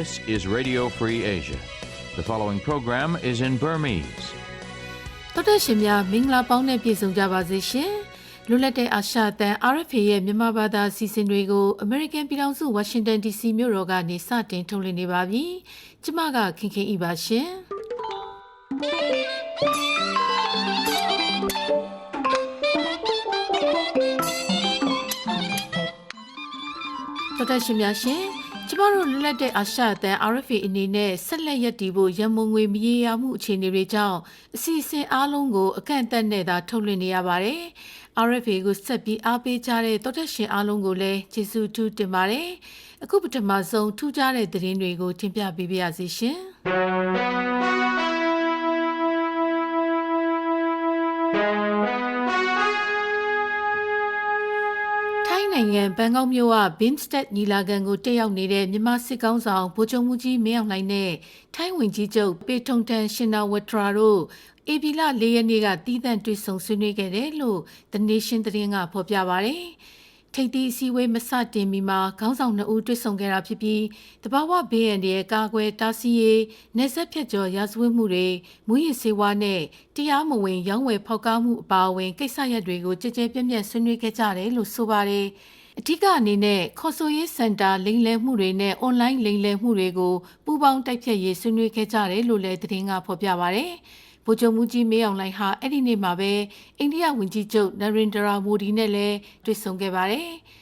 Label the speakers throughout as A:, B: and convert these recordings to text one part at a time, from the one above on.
A: This is Radio Free Asia. The following program is in Burmese.
B: တော်တော်ရှင်များမင်္ဂလာပေါင်းနဲ့ပြည့်စုံကြပါစေရှင်လွတ်လပ်တဲ့အာရှတန် RFA ရဲ့မြန်မာဘာသာအစီအစဉ်တွေကို American ပြည်ထောင်စု Washington DC မြို့တော်ကနေစတင်ထုတ်လွှင့်နေပါပြီကျမကခင်ခင်ဤပါရှင်တော်တော်ရှင်များရှင်ကျ မတို့လွတ်လပ်တဲ့အာရှအသံ RFA အနေနဲ့ဆက်လက်ရည်တည်ဖို့ရန်မုံငွေမရေရာမှုအခြေအနေတွေကြောင့်အစီအစဉ်အားလုံးကိုအကန့်အသတ်နဲ့သာထုတ်လွှင့်နေရပါတယ်။ RFA ကိုဆက်ပြီးအားပေးကြတဲ့တော်တက်ရှင်အားလုံးကိုလည်းကျေးဇူးထူးတင်ပါတယ်။အခုပထမဆုံးထူးခြားတဲ့သတင်းတွေကိုတင်ပြပေးပါရစေရှင်။ နိုင်ငံဘန်ကောက်မြို့က Bimstep ညီလာခံကိုတက်ရောက်နေတဲ့မြန်မာစစ်ကောင်ဆောင်ဗိုလ်ချုပ်မှုကြီးမင်းအောင်လှိုင်နဲ့ထိုင်းဝန်ကြီးချုပ်ပေထုံတန်ရှင်နာဝထရာတို့အေပီလ၄ရက်နေ့ကတီးသန့်တွေ့ဆုံဆွေးနွေးခဲ့တယ်လို့ The Nation သတင်းကဖော်ပြပါဗျ။ ထိပ်သီးအစည်းအဝေးမစတင်မီမှာခေါင်းဆောင်နှစ်ဦးတွေ့ဆုံခဲ့တာဖြစ်ပြီးတဘာဝဘေးရန်ရဲ့ကာကွယ်တားဆီးရေးနေဆက်ဖြတ်ကျော်ရာဇဝတ်မှုတွေမူရစ်စေဝါနဲ့တရားမဝင် ရောင်းဝယ်ဖောက်ကားမှုအပါအဝင်ကိစ္စရပ်တွေကိုကြည်ကြဲပြန့်ပြန့်ဆွေးနွေးခဲ့ကြတယ်လို့ဆိုပါတယ်။အထူးအနေနဲ့ခေါ်ဆိုရေးစင်တာလိမ်လည်မှုတွေနဲ့အွန်လိုင်းလိမ်လည်မှုတွေကိုပူးပေါင်းတိုက်ဖျက်ရေးဆွေးနွေးခဲ့ကြတယ်လို့လည်းသတင်းကဖော်ပြပါဗျ။ ဗိုလ်ချုပ်မှုကြီးမေးအောင်လှိုင်ဟာအဲ့ဒီနေ့မှာပဲအိန္ဒိယဝန်ကြီးချုပ်နရင်ဒရာမိုဒီနဲ့လည်းတွေ့ဆုံခဲ့ပါတယ်။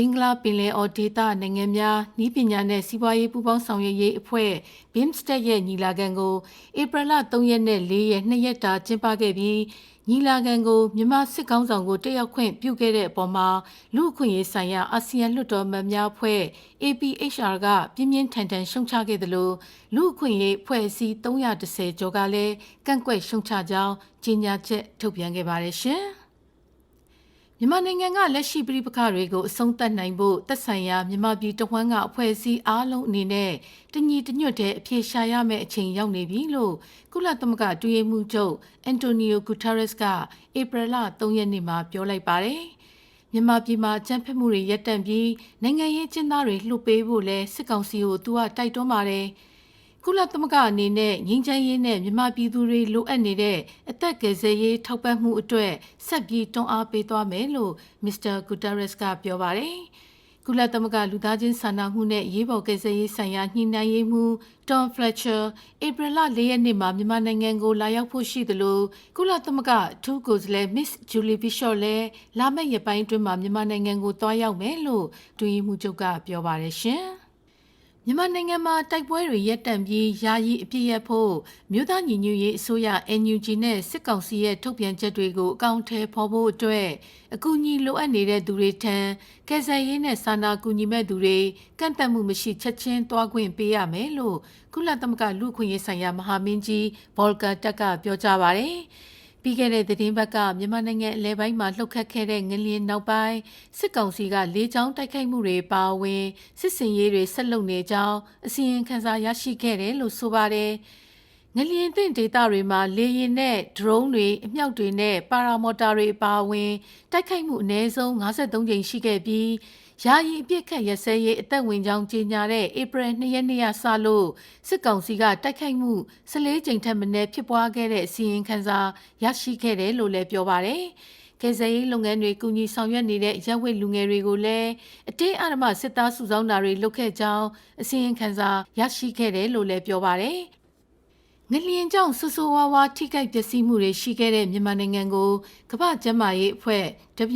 B: ဘင်္ဂလားပင်လယ်အော်ဒေသနိုင်ငံများဤပညာနဲ့စီးပွားရေးပူးပေါင်းဆောင်ရွက်ရေးအဖွဲ့ BIMSTEC ရဲ့ညီလာခံကိုဧပြီလ3ရက်နဲ့4ရက်2ရက်တာကျင်းပခဲ့ပြီးညီလာခံကိုမြန်မာစစ်ကောင်းဆောင်ကိုတက်ရောက်ခွင့်ပြုခဲ့တဲ့အပေါ်မှာလူ့အခွင့်အရေးဆိုင်ရာအာဆီယံလွှတ်တော်မများအဖွဲ့ APHR ကပြင်းပြင်းထန်ထန်ရှုံချခဲ့တယ်လို့လူ့အခွင့်အရေးဖွဲ့စည်း310ကျော်ကလည်းကန့်ကွက်ရှုံချကြောင်းကြေညာချက်ထုတ်ပြန်ခဲ့ပါတယ်ရှင်။ မြန်မာနိုင်ငံကလက်ရှိပြည်ပခါတွေကိုအဆုံးသတ်နိုင်ဖို့သက်ဆိုင်ရာမြန်မာပြည်တဝန်းကအဖွဲ့အစည်းအားလုံးအနေနဲ့တညီတညွတ်တဲ့အပြေရှာရမယ့်အချိန်ရောက်နေပြီလို့ကုလသမဂ္ဂတူရမှုချုပ်အန်တိုနီယိုဂူတာရက်စ်ကဧပြီလ3ရက်နေ့မှာပြောလိုက်ပါတယ်။မြန်မာပြည်မှာကြမ်းဖက်မှုတွေရပ်တန့်ပြီးနိုင်ငံရေးကျင်းသားတွေလှုပ်ပေးဖို့လဲစစ်ကောင်စီကိုသူကတိုက်တွန်းပါတယ်။ ကုလသမဂ္ဂအနေနဲ့ငင်းချမ်းရေးနဲ့မြန်မာပြည်သူတွေလိုအပ်နေတဲ့အသက်ကယ်ဆယ်ရေးထောက်ပံ့မှုအတွက်ဆက်ပြီးတွန်းအားပေးသွားမယ်လို့မစ္စတာဂူတာရက်စ်ကပြောပါတယ်။ကုလသမဂ္ဂလူသားချင်းစာနာမှုနဲ့ရေးပေါ်ကယ်ဆယ်ရေးဆိုင်ရာညှိနှိုင်းရေးမှူး Tom Fletcher ဧပြီလ၄ရက်နေ့မှာမြန်မာနိုင်ငံကိုလာရောက်ဖို့ရှိသလိုကုလသမဂ္ဂထူးကိုယ်စားလှယ် Miss Julie Bishop လည်းလာမယ့်ရက်ပိုင်းအတွင်းမှာမြန်မာနိုင်ငံကိုတွားရောက်မယ်လို့တွင်မှုချုပ်ကပြောပါတယ်ရှင်။ မြန်မာနိုင်ငံမှာတိုက်ပွဲတွေရပ်တန့်ပြီးယာယီအပြည့်ရဖို့မြို့သားညီညွတ်ရေးအစိုးရ NUG နဲ့စစ်ကောင်စီရဲ့ထုတ်ပြန်ချက်တွေကိုအကောင့်ထဲဖော်ဖို့အတွက်အကူအညီလိုအပ်နေတဲ့သူတွေထံကယ်ဆယ်ရေးနဲ့စာနာကူညီမဲ့သူတွေကန့်သတ်မှုမရှိချက်ချင်းသွားခွင့်ပေးရမယ်လို့ကုလသမဂ္ဂလူ့အခွင့်အရေးဆိုင်ရာမဟာမင်းကြီးဘော်လကာတက်ကပြောကြားပါတယ်။ ပြီးခဲ့တဲ့သတင်းဘက်ကမြန်မာနိုင်ငံအလဲပိုင်းမှာလှုပ်ခတ်ခဲ့တဲ့ငလျင်နောက်ပိုင်းစစ်ကောင်စီကလေးချောင်းတိုက်ခိုက်မှုတွေပါဝင်စစ်စင်ရေးတွေဆက်လုပ်နေကြောင်းအစီရင်ခံစာရရှိခဲ့တယ်လို့ဆိုပါတယ်။ ငလျင်သင့်ဒေသတွေမှာလေယာဉ်နဲ့ drone တွေအမြောက်တွေနဲ့ပါရာမော်တာတွေပါဝင်တိုက်ခိုက်မှုအနည်းဆုံး53ကြိမ်ရှိခဲ့ပြီးယာယီအပြစ်ခတ်ရစဲရေးအသက်ဝင်ကြောင်းကြေညာတဲ့ဧပြီ2ရက်နေ့ကစလို့စစ်ကောင်စီကတိုက်ခိုက်မှု14ကြိမ်ထက်မနည်းဖြစ်ပွားခဲ့တဲ့အစီရင်ခံစာရရှိခဲ့တယ်လို့လည်းပြောပါတယ်။ကယ်ဆယ်ရေးလုပ်ငန်းတွေကူညီဆောင်ရွက်နေတဲ့ရပ်ဝတ်လူငယ်တွေကိုလည်းအတင်းအဓမ္မစစ်သားစုဆောင်းတာတွေလုပ်ခဲ့ကြောင်းအစီရင်ခံစာရရှိခဲ့တယ်လို့လည်းပြောပါတယ်။ ငလျင်ကြောင့်ဆူဆူဝါးဝါထိခိုက်ပျက်စီးမှုတွေရှိခဲ့တဲ့မြန်မာနိုင်ငံကိုကမ္ဘာ့ကျန်းမာရေးအဖွဲ့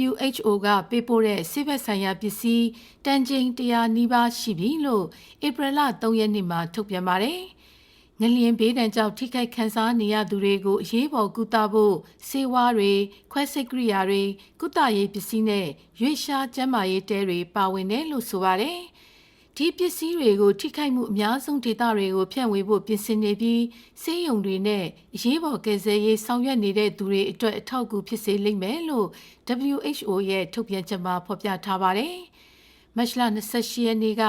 B: WHO ကပေးပို့တဲ့ဆေးဘက်ဆိုင်ရာပစ္စည်းတန်ချိန်100နီးပါးရှိပြီလို့ဧပြီလ3ရက်နေ့မှာထုတ်ပြန်ပါတယ်။ငလျင်ဘေးဒဏ်ကြောင့်ထိခိုက်ခံစားနေရသူတွေကိုအရေးပေါ်ကုသဖို့ဆေးဝါးတွေခွဲစိတ်ကိရိယာတွေကုသရေးပစ္စည်းနဲ့ရွေးရှားကျန်းမာရေးတဲတွေပါဝင်တယ်လို့ဆိုပါတယ်။ ဒီပစ္စည်းတွေကိုထိခိုက်မှုအများဆုံးဒေသတွေကိုဖြန့်ဝေဖို့ပြင်ဆင်နေပြီးစေယုံတွေနဲ့အရေးပေါ်ကယ်ဆယ်ရေးဆောင်ရွက်နေတဲ့သူတွေအတွက်အထောက်အကူဖြစ်စေလိမ့်မယ်လို့ WHO ရဲ့ထုတ်ပြန်ချက်မှာဖော်ပြထားပါတယ်။မတ်လ28ရက်နေ့က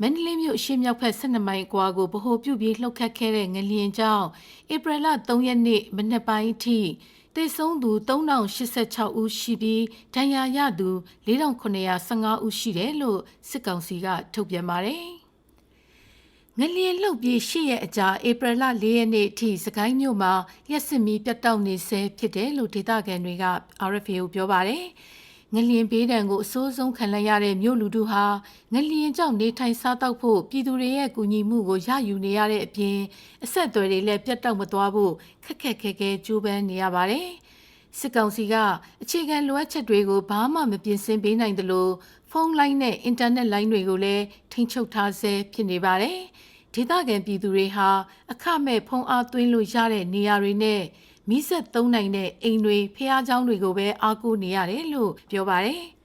B: မန္တလေးမြို့အရှေ့မြောက်ဘက်12မိုင်ကွာကိုဗဟိုပြုပြီးလှုပ်ခတ်ခဲ့တဲ့ငလျင်ကြောင့်ဧပြီလ3ရက်နေ့မနက်ပိုင်းအထိ သေဆုံးသူ3086ဦးရှိပြီးဒဏ်ရာရသူ4915ဦးရှိတယ်လို့စစ်ကောင်စီကထုတ်ပြန်ပါတယ်။ငလျင်လှုပ်ပြီး၈ရက်အကြာဧပြီလ၄ရက်နေ့အထိစကိုင်းမြို့မှာလျှက်စစ်မီပြတ်တောက်နေဆဲဖြစ်တယ်လို့ဒေသခံတွေက RFA ကိုပြောပါတယ်။ ငလျင်ဘေးဒဏ်ကိုအဆိုးဆုံးခံလိုက်ရတဲ့မြို့လူထုဟာငလျင်ကြောင့်နေထိုင်စားတောက်ဖို့ပြည်သူတွေရဲ့ကူညီမှုကိုရယူနေရတဲ့အပြင်အဆက်အသွယ်တွေလည်းပြတ်တောက်မသွားဖို့ခက်ခက်ခဲခဲကြိုးပမ်းနေရပါတယ်။စစ်ကောင်စီကအခြေခံလိုအပ်ချက်တွေကိုဘာမှမပြင်ဆင်ပေးနိုင်သလိုဖုန်းလိုင်းနဲ့အင်တာနက်လိုင်းတွေကိုလည်းထိန်းချုပ်ထားဆဲဖြစ်နေပါတယ်။ဒေသခံပြည်သူတွေဟာအခမဲ့ဖုန်းအားသွင်းလို့ရတဲ့နေရာတွေနဲ့ မိဆက်သုံးနိုင်တဲ့အိမ်တွေဖះเจ้าတွေကိုပဲအားကိုးနေရတယ်လို့ပြောပါတယ်။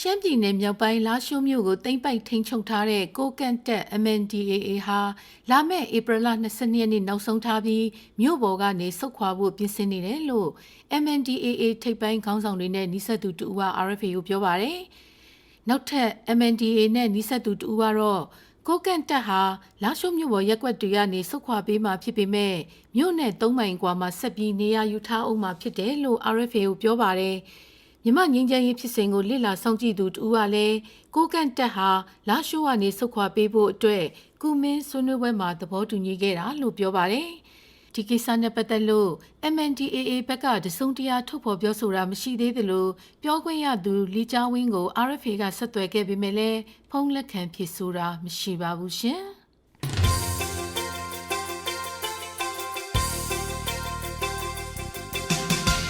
B: ရှမ်းပြည်နယ်မြောက်ပိုင်းလာရှိုးမြို့ကိုတိမ့်ပိုက်ထိန်းချုပ်ထားတဲ့ကိုကန့်တက် MNDAA ဟာလာမယ့်ဧပြီလ22ရက်နေ့နောက်ဆုံးထားပြီးမြို့ပေါ်ကနေဆုတ်ခွာဖို့ပြင်ဆင်နေတယ်လို့ MNDAA ထိပ်ပိုင်းခေါင်းဆောင်တွေနဲ့နှိဆက်သူတူက RFA ကိုပြောပါတယ်။နောက်ထပ် MNDAA နဲ့နှိဆက်သူတူကတော့ ကိုကန့်တက်ဟာလာရှိုးမြို့ပေါ်ရက်ွက်တွေကနေဆုတ်ခွာပေးမှာဖြစ်ပေမဲ့မြို့နယ်၃မိုင်ကွာမှာဆက်ပြီးနေရာယူထားအောင်မှာဖြစ်တယ်လို့ RFA ကိုပြောပါတယ်မြမငင်းချမ်းရေးဖြစ်စဉ်ကိုလစ်လာဆောင်ကြည့်သူတူကလည်းကိုကန့်တက်ဟာလာရှိုးကနေဆုတ်ခွာပေးဖို့အတွက်ကုမင်းဆွေးနွေးပွဲမှာသဘောတူညီခဲ့တာလို့ပြောပါတယ် ဒီကိစ္စနဲ့ပတ်သက်လို့ MNDAA ဘက်ကတစုံတရာထုတ်ဖော်ပြောဆိုတာမရှိသေးသလိုပြောခွင့်ရသူလီချောင်းဝင်းကို RFA ကဆက်သွယ်ခဲ့ပေမဲ့လည်းဖုန်းလက်ခံဖြေဆိုတာမရှိပါဘူးရှင်။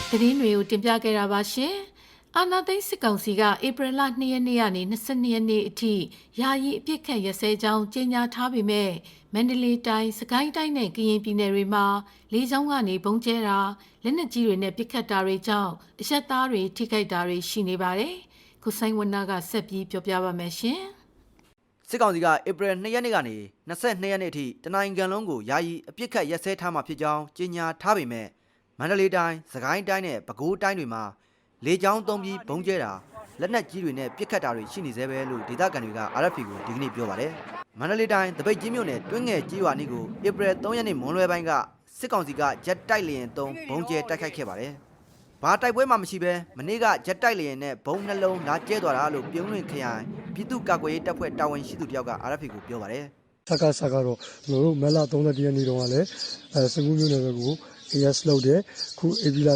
B: သတင်းတွေကိုတင်ပြခဲ့တာပါရှင်။အာနာသိန်းစစ်ကောင်စီကဧပြီလ2ရက်နေ့ကနေ22ရက်နေ့အထိယာယီအပြစ်ခတ်ရစဲကြောင်းကြေညာထားပေမဲ့ မန္တလေးတိုင်းစကိုင်းတိုင်းနဲ့ကရင်ပြည်နယ်တွေမှာလေးချောင်းကနေဘုံကျဲတာလက်နက်ကြီးတွေနဲ့ပစ်ခတ်တာတွေကြောင့်အရက်သားတွေထိခိုက်တာတွေရှိနေပါတယ်။ခုဆိုင်ဝနကဆက်ပြီးပြောပြပါမယ်ရှင်။
C: စစ်ကောင်စီကဧပြီ2ရက်နေ့ကနေ22ရက်နေ့အထိတနင်္ဂနွေလုံးကိုယာယီအပြစ်ခတ်ရက်စဲထားမှာဖြစ်ကြောင်းကြေညာထားပေမဲ့မန္တလေးတိုင်း၊စကိုင်းတိုင်းနဲ့ပဲခူးတိုင်းတွေမှာလေကြောင်းသုံးပြီးဘုံကျဲတာ လက်နက်ကြီးတွေနဲ့ပစ်ခတ်တာတွေရှိနေသေးပဲလို့ဒေသခံတွေက RFP ကိုဒီကနေ့ပြောပါတယ်။မန္တလေးတိုင်းတပိတ်ကြီးမြို့နယ်တွင်းငယ်ကြီးရွာနီကိုဧပြီ3ရက်နေ့မွန်းလွဲပိုင်းကစစ်ကောင်စီကဂျက်တိုက်လျင်သုံးဘုံကျဲတိုက်ခိုက်ခဲ့ပါတယ်။ဘာတိုက်ပွဲမှမရှိဘဲမနေ့ကဂျက်တိုက်လျင်နဲ့ဘုံနှလုံးလာကျဲသွားတာလို့ပြုံးလွင်ခရိုင်ပြည်သူ့ကာကွယ်ရေးတပ်ဖွဲ့တာဝန်ရှိသူတယောက်က RFP ကိုပြောပါတယ်
D: စကားစကားတော့ကျွန်တော်တို့မက်လာ30ရက်နေ့တုန်းကလည်းအဲစကူးမျိုးနယ်ဘက်ကို AS လောက်တယ်ခုအေဗီလာ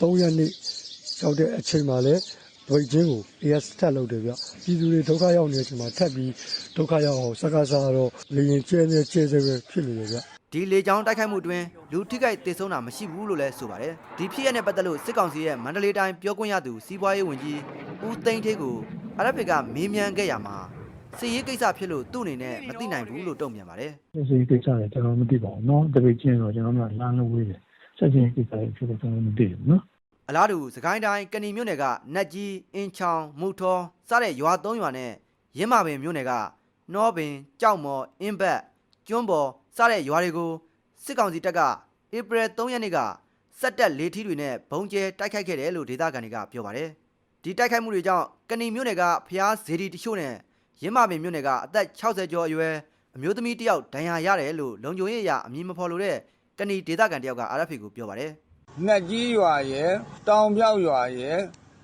D: 3ရက်နေ့ရောက်တဲ့အချိန်မှာလည်း ဒွိတ်ချင်းကို AS ထပ်လုပ်တယ်ဗျပြည်သူတွေဒုက္ခရောက်နေတဲ့အချိန်မှာထပ်ပြီးဒုက္ခရောက်အောင်စကားစကားတော့လေရင်ကျဲနေကျဲစဲပဲဖြစ်နေတယ်ဗျ
C: ။ဒီလေကြောင်းတိုက်ခိုက်မှုအတွင်းလူထိခိုက်ဒေဆုံးတာမရှိဘူးလို့လည်းဆိုပါတယ်။ဒီဖြစ်ရတဲ့ပတ်သက်လို့စစ်ကောင်စီရဲ့မန္တလေးတိုင်းပြောခွင့်ရသူစီးပွားရေးဝန်ကြီးဦးသိန်းထေးကို RFP ကမေးမြန်းခဲ့ရမှာစစ်ရေးကိစ္စဖြစ်လို့သူ့အနေနဲ့မသိနိုင်ဘူးလို့တုံ့ပြန်ပါတယ်
E: စစ်ရေးကိစ္စတွေကျွန်တော်မသိပါဘူးเนาะတပိတ်ချင်းတော့ကျွန်တော်တို့ကလမ်းလုံးဝေးတယ်ဆက်ချင်းကိစ္စတွေဖြစ်လို့ကျွန်တော်မသိဘူးเนาะ ။
C: အလားတူစကိုင်းတိုင်းကဏီမြို့နယ်ကနတ်ကြီးအင်းချောင်းမူထောစတဲ့ရွာ၃ရွာနဲ့ရင်းမာပင်မြို့နယ်ကနှောပင်ကြောက်မော်အင်းဘက်ကျွန်းပေါ်စတဲ့ရွာတွေကိုစစ်ကောင်စီတပ်ကဧပြီ3ရက်နေ့ကစက်တက်လေထီးတွေနဲ့ဘုံကျဲတိုက်ခိုက်ခဲ့တယ်လို့ဒေသခံတွေကပြောပါတယ်။ဒီတိုက်ခိုက်မှုတွေကြောင့်ကဏီမြို့နယ်ကဖျားဇေဒီတချို့နဲ့ရင်းမာပင်မြို့နယ်ကအသက်60ကျော်အရွယ်အမျိုးသမီးတစ်ယောက်ဒဏ်ရာရတယ်လို့လုံခြုံရေးအရာအမည်မဖော်လို့တဲ့ကဏီဒေသခံတစ်ယောက်က RFA ကိုပြောပါတယ်။
F: နတ်ကြီးရွာရယ်တောင်ပြောက်ရွာရယ်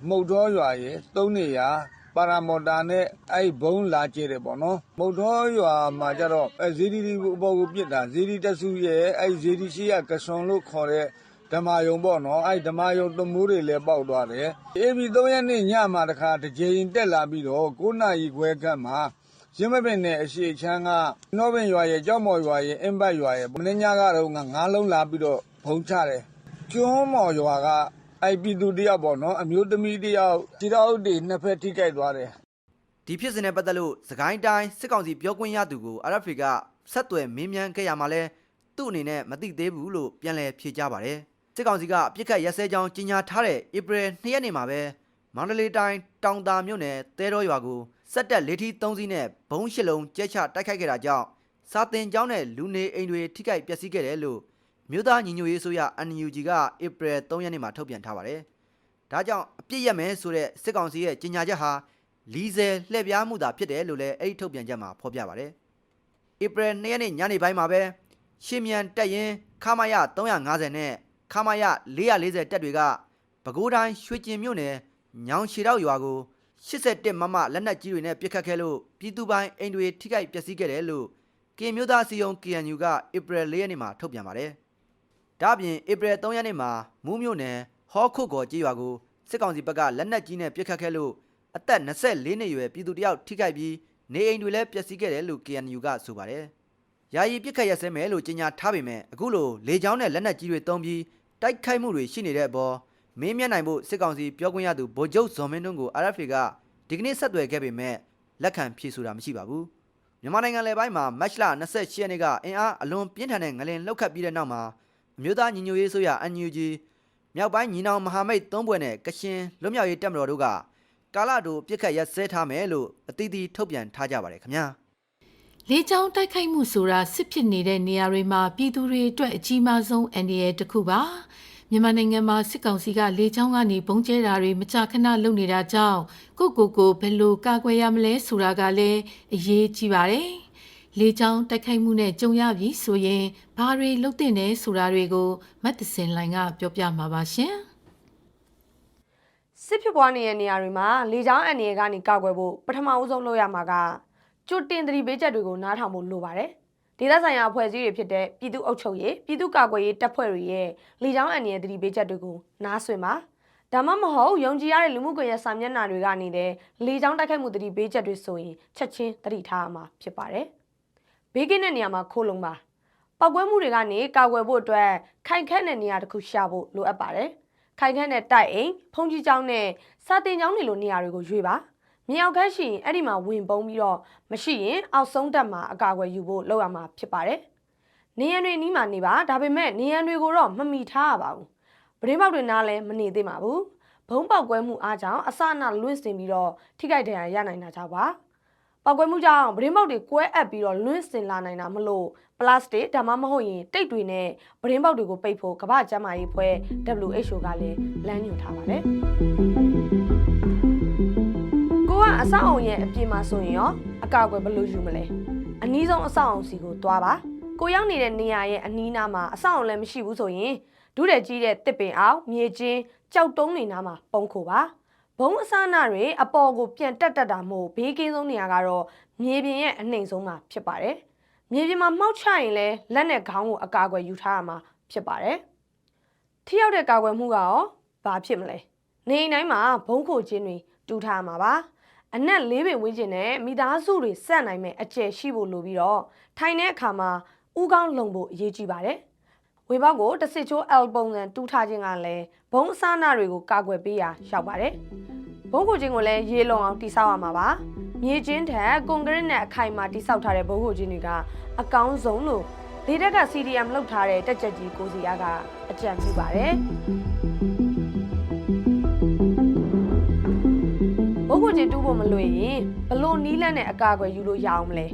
F: မုတ်တော်ရွာရယ်သုံးနေရပါရာမော်တာနဲ့အဲ့ဘုံလာကျဲတယ်ပေါ့နော်မုတ်တော်ရွာမှာကျတော့အဲဇီဒီဒီအပေါ်ကိုပြစ်တာဇီဒီတဆူရဲ့အဲ့ဇီဒီရှိရကစွန်လို့ခေါ်တဲ့ဓမ္မယုံပေါ့နော်အဲ့ဓမ္မယုံသမိုးတွေလည်းပေါက်သွားတယ်အေဘီ3ရက်နေ့ညမှာတခါတစ်ကြိမ်တက်လာပြီးတော့9နာရီခွဲခန့်မှာရင်းမပင်နဲ့အရှိချမ်းကနှောပင်ရွာရဲ့ကြောက်မော်ရွာရဲ့အင်းဘတ်ရွာရဲ့မင်းညကတော့ငါးလုံးလာပြီးတော့ဘုံချတယ် ကျွန်းမော်ရွာကအဲ့ပြည်သူတယောက်ပေါ့နော် အမျိုးသမီးတယောက် ခြေထောက်တွေ နှစ်ဖက် ထိကြိုက်သွားတယ်
C: ဒီဖြစ်စဉ်နဲ့ပတ်သက်လို့စကိုင်းတိုင်း စစ်ကောင်စီပြောခွင့်ရသူကို RFA က ဆက်သွယ်မေးမြန်းခဲ့ရမှာလဲသူ့အနေနဲ့ မသိသေးဘူးလို့ ပြန်လည်ဖြေကြားပါတယ် စစ်ကောင်စီက အပြစ်ခတ်ရက်စဲကြောင်း ကြီးညာထားတဲ့ ဧပြီ2ရက်နေ့မှာပဲမောင်တလေးတိုင်း တောင်တာမြို့နယ်တဲတော်ရွာကို စက်တက်လေးထီး3စီးနဲ့ဘုံရှစ်လုံးကျဲချတိုက်ခိုက်ခဲ့တာကြောင့် စာတင်ကျောင်းနဲ့ လူနေအိမ်တွေ ထိခိုက်ပျက်စီးခဲ့တယ်လို့ မြို့သားညီညွတ်ရေးဆိုရ NUG ကဧပြီ3ရက်နေ့မှာထုတ်ပြန်ထားပါတယ်ဒါကြောင့်အပြစ်ရက်မယ်ဆိုတဲ့စစ်ကောင်စီရဲ့ကြီးညာချက်ဟာလီဇယ်လှည့်ပြားမှုသာဖြစ်တယ်လို့လည်းအဲ့ဒီထုတ်ပြန်ချက်မှာဖော်ပြပါတယ်။ဧပြီ2ရက်နေ့ညနေပိုင်းမှာပဲရှင်းမြန်တက်ရင်ခမာယ350နဲ့ခမာယ440တက်တွေကပဲခူးတိုင်းရွှေကျင်မြို့နယ်ညောင်ရှည်တော့ရွာကို81မမလက်နက်ကြီးတွေနဲ့ပစ်ခတ်ခဲ့လို့ပြည်သူပိုင်းအိမ်တွေထိခိုက်ပျက်စီးခဲ့တယ်လို့ကင်မျိုးသားစီယုံ KNU ကဧပြီ၄ရက်နေ့မှာထုတ်ပြန်ပါတယ်။ ဒါ့အပြင်ဧပြီ3ရက်နေ့မှာမူးမြို့နယ်ဟောခုတ်ကော်ကြေးရွာကိုစစ်ကောင်စီဘက်ကလက်နက်ကြီးနဲ့ပစ်ခတ်ခဲ့လို့အသက်24နှစ်အရွယ်ပြည်သူတစ်ယောက်ထိခိုက်ပြီးနေအိမ်တွေလည်းပျက်စီးခဲ့တယ်လို့ KNU ကဆိုပါတယ်။ယာယီပစ်ခတ်ရစဲမယ်လို့ကြေညာထားပေမဲ့အခုလိုလေကြောင်းနဲ့လက်နက်ကြီးတွေတုံးပြီးတိုက်ခိုက်မှုတွေရှိနေတဲ့အပေါ်မင်းမြတ်နိုင်ဖို့စစ်ကောင်စီပြောခွင့်ရသူဗိုလ်ချုပ်ဇော်မင်းထွန်းကို RFA ကဒီကနေ့ဆက်သွယ်ခဲ့ပေမဲ့လက်ခံဖြေဆိုတာမရှိပါဘူး။မြန်မာနိုင်ငံလယ်ပိုင်းမှာမတ်လ28ရက်နေ့ကအင်အားအလွန်ပြင်းထန်တဲ့ငလင်လှုပ်ခတ်ပြီးတဲ့နောက်မှာအ မျိုးသားညီညွတ်ရေးဆိုရ NUG မြောက်ပိုင်းညီနောင်မဟာမိတ်သုံးဘွဲ့နဲ့ကရှင်လွတ်မြောက်ရေးတပ်မတော်တို့ကကာလတူပြစ်ခတ်ရက်စဲထားမယ်လို့အသီးသီးထုတ်ပြန်ထားကြပါတယ်ခင်ဗျာ
B: လေကြောင်းတိုက်ခိုက်မှုဆိုတာစစ်ဖြစ်နေတဲ့နေရာတွေမှာပြည်သူတွေအတွက်အကြီးမားဆုံးအန္တရာယ်တစ်ခုပါမြန်မာနိုင်ငံမှာစစ်ကောင်စီကလေကြောင်းကနေဘုံကျဲတာတွေမကြာခဏလုပ်နေတာကြောင့်ကိုယ့်ကိုယ်ကိုဘယ်လိုကာကွယ်ရမလဲဆိုတာကလည်းအရေးကြီးပါတယ် လေကြောင်းတိုက်ခိုက်မှုနဲ့ကြုံရပြီဆိုရင်ဘာတွေလုပ်တင်နေဆိုတာတွေကိုမတ်တစင်လိုင်ကပြောပြမှာပါရှင်
G: စစ်ဖြစ်ပွားနေတဲ့နေရာတွေမှာလေကြောင်းအန္တရာယ်ကနေကာကွယ်ဖို့ပထမအဦးဆုံးလုပ်ရမှာကကြိုတင်သတိပေးချက်တွေကိုနားထောင်ဖို့လိုပါတယ်။ဒေသဆိုင်ရာအဖွဲ့အစည်းတွေဖြစ်တဲ့ပြည်သူ့အုပ်ချုပ်ရေးပြည်သူ့ကာကွယ်ရေးတပ်ဖွဲ့တွေရဲ့လေကြောင်းအန္တရာယ်သတိပေးချက်တွေကိုနားဆွင့်ပါ။ဒါမှမဟုတ်ယုံကြည်ရတဲ့လူမှုကွန်ရက်စာမျက်နှာတွေကနေလည်းလေကြောင်းတိုက်ခိုက်မှုသတိပေးချက်တွေဆိုရင်ချက်ချင်းသတိထားရမှာဖြစ်ပါတယ်။ ဘေးကင်းတဲ့နေရာမှာခိုးလုံပါ။ပောက်ကွဲမှုတွေကနေကာကွယ်ဖို့အတွက်ခိုင်ခန့်တဲ့နေရာတစ်ခုရှာဖို့လိုအပ်ပါတယ်။ခိုင်ခန့်တဲ့တိုက်အိမ်ဖုန်ကြီးကျောင်းနဲ့စာတင်ကျောင်းတွေလိုနေရာတွေကိုရွေးပါမြောက်ကန်းရှိရင်အဲ့ဒီမှာဝင်ပုံးပြီးတော့မရှိရင်အောက်ဆုံးတက်မှာအကာအကွယ်ယူဖို့လုပ်ရမှာဖြစ်ပါတယ်နေရန်တွေနီးမှနေပါဒါပေမဲ့နေရန်တွေကိုတော့မမီထားရပါဘူးပရင်းပေါက်တွေနားလည်းမနေသေးပါဘူးဘုံပေါက်ကွဲမှုအားကြောင့်အစအနလွင့်စင်ပြီးတော့ထိခိုက်ဒဏ်ရာရနိုင်တာကြောင့်ပါ ပောက်ကွဲမှုကြောင့်ပရင်းပေါက်တွေကွဲအပ်ပြီးတော့လွင့်စင်လာနိုင်တာမလို့ပလတ်စတစ်ဒါမှမဟုတ်ရင်တိတ်တွေနဲ့ပရင်းပေါက်တွေကိုပိတ်ဖို့ကမ္ဘာ့ကျန်းမာရေးဖွဲ့ WHO ကလည်းလမ်းညွှန်ထားပါတယ်ကိုကအဆောက်အုံရဲ့အပြင်မှာဆိုရင်ရောအကာအကွယ်ဘယ်လိုယူမလဲအနည်းဆုံးအဆောက်အုံစီကိုသွားပါကိုရောက်နေတဲ့နေရာရဲ့အနီးနားမှာအဆောက်အုံလည်းမရှိဘူးဆိုရင်ဒုတဲ့ကြီးတဲ့တစ်ပင်အောင်မြေချင်းကြောက်တုံးနေနားမှာပုံခိုပါ ဘုံအစနာတွေအပေါ်ကိုပြန်တက်တက်တာမို့ဘေးကင်းဆုံးနေရာကတော့မြေပြင်ရဲ့အနှိမ်ဆုံးမှာဖြစ်ပါတယ်မြေပြင်မှာမှောက်ချရင်လည်းလက်နဲ့ခေါင်းကိုအကာအကွယ်ယူထားရမှာဖြစ်ပါတယ်ထိရောက်တဲ့ကာကွယ်မှုကရောဘာဖြစ်မလဲနေအိမ်တိုင်းမှာဘုံခိုခြင်းတွေတူထားရမှာပါအနက်လေးပင်ဝင်းကျင်နဲ့မိသားစုတွေစက်နိုင်မဲ့အကျယ်ရှိဖို့လိုပြီးတော့ထိုင်တဲ့အခါမှာဥကောင်းလုံဖို့အရေးကြီးပါတယ် ဝေဘောက်ကိုတစ်စစ်ချိုး L ပုံစံတူးထားခြင်းကလည်းဘုံအစနာတွေကိုကာကွယ်ပေးရာရောက်ပါတယ်ဘုံခိုခြင်းကိုလည်းရေလုံအောင်တိဆောက်ရမှာပါမြေချင်းထက်ကွန်ကရစ်နဲ့အခိုင်အမာတိဆောက်ထားတဲ့ဘုံခိုခြင်းတွေကအကောင်းဆုံးလို့လေတက်က CDM လောက်ထားတဲ့တက်ချက်ကြီးကိုစီရကအကြံပြုပါတယ်ဘုံခိုခြင်းတူးဖို့မလွယ်ရင်ဘလို့နီးလန့်နဲ့အကာအကွယ်ယူလို့ရအောင်မလဲ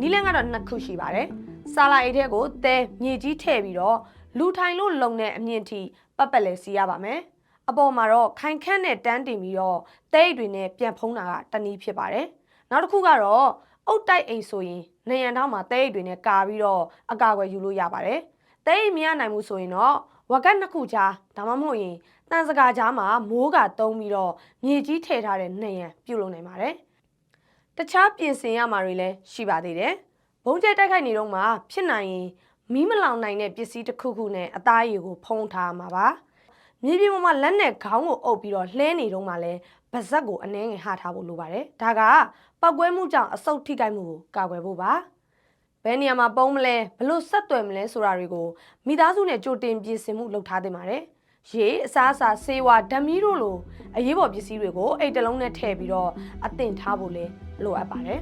G: နီးလန့်ကတော့နှစ်ခုရှိပါတယ်စာလာအိတ်ထဲကိုတဲမြေကြီးထည့်ပြီးတော့ လူထိုင်လို့လုံတဲ့အမြင့်ထိပတ်ပတ်လဲစီရပါမယ်အပေါ်မှာတော့ခိုင်ခန့်နဲ့တန်းတင်ပြီးတော့တဲအိတ်တွေနဲ့ပြန်ဖုံးတာကတနည်းဖြစ်ပါတယ်နောက်တစ်ခုကတော့အုတ်တိုက်အိမ်ဆိုရင်နေရန်ထောင်းမှာတဲအိတ်တွေနဲ့ကာပြီးတော့အကာအကွယ်ယူလို့ရပါတယ်တဲအိတ်မရနိုင်ဘူးဆိုရင်တော့ဝက်ကတ်နှစ်ခုကြားဒါမှမဟုတ်ရင်တန်စကာကြားမှာမိုးကတုံးပြီးတော့မြေကြီးထည့်ထားတဲ့နေရန်ပြုတ်လို့နိုင်ပါတယ်တခြားပြင်ဆင်ရမှာတွေလည်းရှိပါသေးတယ်ဘုံကျဲတိုက်ခိုက်နေတော့မှဖြစ်နိုင်ရင် မီးမလောင်နိုင်တဲ့ပစ္စည်းတစ်ခုခုနဲ့အသားရည်ကိုဖုံးထားမှာပါမြေပြင်ပေါ်မှာလက်နဲ့ခေါင်းကိုအုပ်ပြီးတော့လှဲနေတော့မှလည်းဗဇက်ကိုအနှဲငယ်ဟထားဖို့လိုပါတယ်ဒါကပောက်ကွဲမှုကြောင့်အဆုတ်ထိခိုက်မှုကိုကာကွယ်ဖို့ပါဘယ်နေရာမှာပုံးမလဲဘလို့ဆက်သွယ်မလဲဆိုတာတွေကိုမိသားစုနဲ့ကြိုတင်ပြင်ဆင်မှုလုပ်ထားသင့်ပါတယ် ရေအစားအစာဆေးဝါးဓာတ်မီးတို့လိုအရေးပေါ်ပစ္စည်းတွေကိုအိတ်တစ်လုံးနဲ့ထည့်ပြီးတော့အသင့်ထားဖို့လဲလိုအပ်ပါတယ်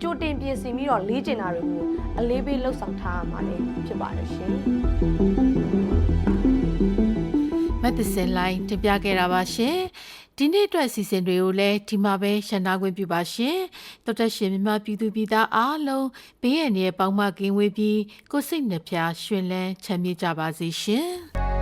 G: ကြိုတင်ပြင်ဆင်ပြီးတော့လေ့ကျင့်တာတွေကိုအလေးပေးလှုပ်ဆောင်ထားရမှာလည်းဖြစ်ပါတယ်ရှင်
B: မတ်တစင်လိုင်းတင်ပြခဲ့တာပါရှင်ဒီနေ့အတွက်အစီအစဉ်တွေကိုလည်းဒီမှာပဲရှင်းနာခွင့်ပြုပါရှင်တော်တက်ရှင်မြမပြည်သူပြည်သားအားလုံးဘေးရန်ရဲ့ပေါင်းမကင်းဝေးပြီးကိုယ်စိတ်နှဖျားရှင်လန်းချမ်းမြေ့ကြပါစေရှင်